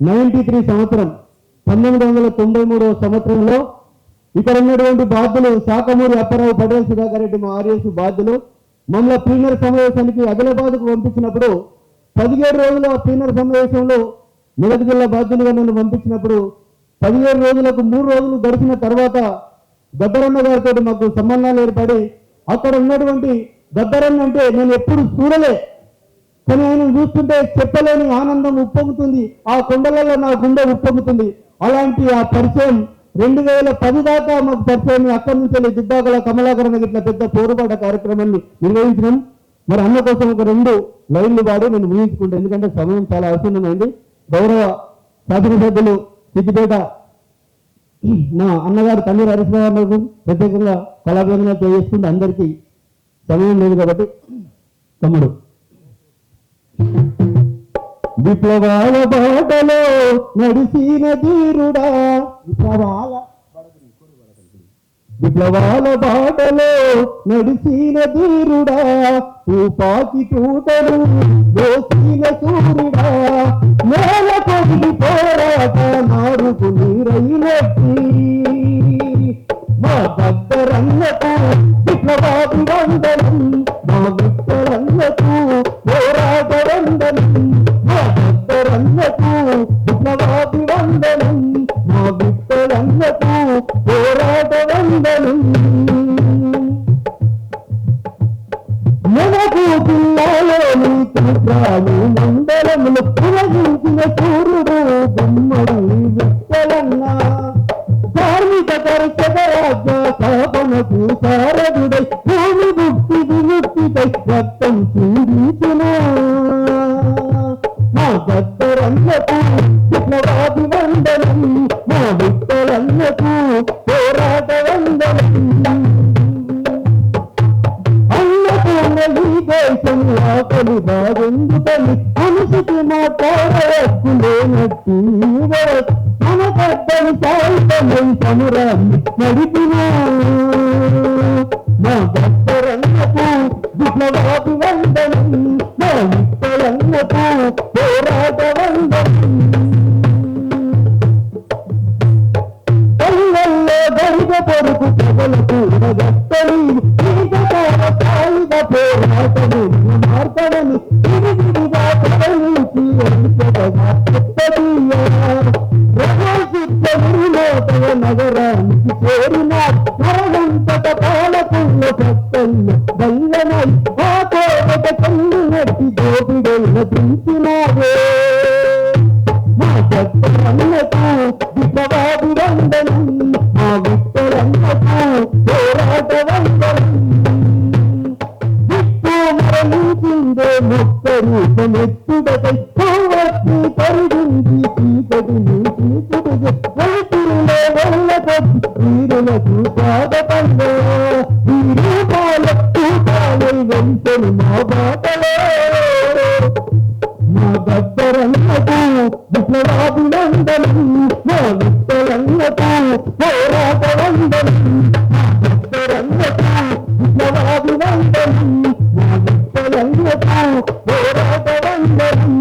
Ninety three సంవత్సరం పంతొమ్మిది వందల తొంభై మూడవ సంవత్సరంలో ఇక్కడ ఉన్నటువంటి బాధ్యులు శాఖమూరి అప్పారావు పటేల్ సుధాకర్ రెడ్డి మా ఆర్ఎస్ బాధ్యులు. మమ్మల్ని ప్రీమియర్ సమావేశానికి అదిలాబాద్కు పంపించినప్పుడు పదిహేడు రోజుల ప్రీమియర్ సమావేశంలో మొదటి జిల్లా బాధ్యులుగా నన్ను పంపించినప్పుడు పదిహేడు రోజులకు మూడు రోజులు గడిచిన తర్వాత గద్దరన్న గారితో మాకు సంబంధాలు ఏర్పడి అక్కడ ఉన్నటువంటి గద్దరన్న అంటే నేను ఎప్పుడు చూడలే. కానీ ఆయన చూస్తుంటే చెప్పలేని ఆనందం ఉప్పొంగుతుంది. ఆ కొండలలో నా గుండె ఉప్పొంగుతుంది. అలాంటి ఆ పరిచయం రెండు వేల పది దాకా మాకు పరిచయం. అక్కడి నుంచి వెళ్ళి కమలాకరణ ఇట్లా పెద్ద పోరుబాట కార్యక్రమాన్ని నిర్వహించడం మరి అన్న కోసం ఒక రెండు లైన్లు వాడి నేను ఊహించుకుంటాను ఎందుకంటే సమయం చాలా అవసరమైంది. గౌరవ శాసనసభ్యులు సిద్దిపేట నా అన్నగారు తల్లి హరీశ్వరరావు ప్రత్యేకంగా కళాభివందన తెలియజేసుకుంటే అందరికీ సమయం లేదు కాబట్టి తమ్ముడు. విప్లవాల బాటలో నడిసిన ధీరుడా. విప్లవాల విప్లవాల బాటలో నడిసిన ధీరుడా. తూపాకి తూటలు దోసిన సూర్యుడా. నేల కొద్ది పోరాట నాడుకు నీరైనట్టి మా దగ్గరన్నకు విప్లవాది వందనం మా విత్తరన్నకు పోరాట వందనం మనకు పిల్లలో తంత్రాలు మండలములు పురగించిన సూర్యుడు గుమ్మడి విత్తలన్న కార్మిక కర్షక రాజ్య స్థాపనకు సారథుడై భూమి ముక్తి విముక్తిపై రక్తం చిందించిన. మా గద్దరన్నకు విప్లవాది వందనం మా విత్తలన్నకు పోరాట వందనం. అన్నపూర్ణ దేశం ఆకలి బాగుందుకని లేనట్టు మన కట్టని సాయితమై సమురాన్ని నడిపినా నగరానికి చేరిన నరగంతట పాలకుల సత్తయ్య బల్లనై ఆ కోట కళ్ళు నట్టి దోపిడైన దించినారే మా భక్తులన్నకు విప్లవాది వందనం మా విత్తలన్నకు పోరాట వందనం విప్పు మరణించిందే ముక్త నీ పరుగుంది చీకటి నీటి పురుగు వెలుతురులో వెళ్ళకొచ్చి వీరులకు పాదపండు ఈ రూపాల రూపాలై వెంటని మా బాటలో. మా గద్దరన్నకు విప్లవాభినందనం మా విత్తలన్నకు పోరాటవందనం మా గద్దరన్నకు విప్లవాభినందనం మా విత్తలన్నకు పోరాటవందనం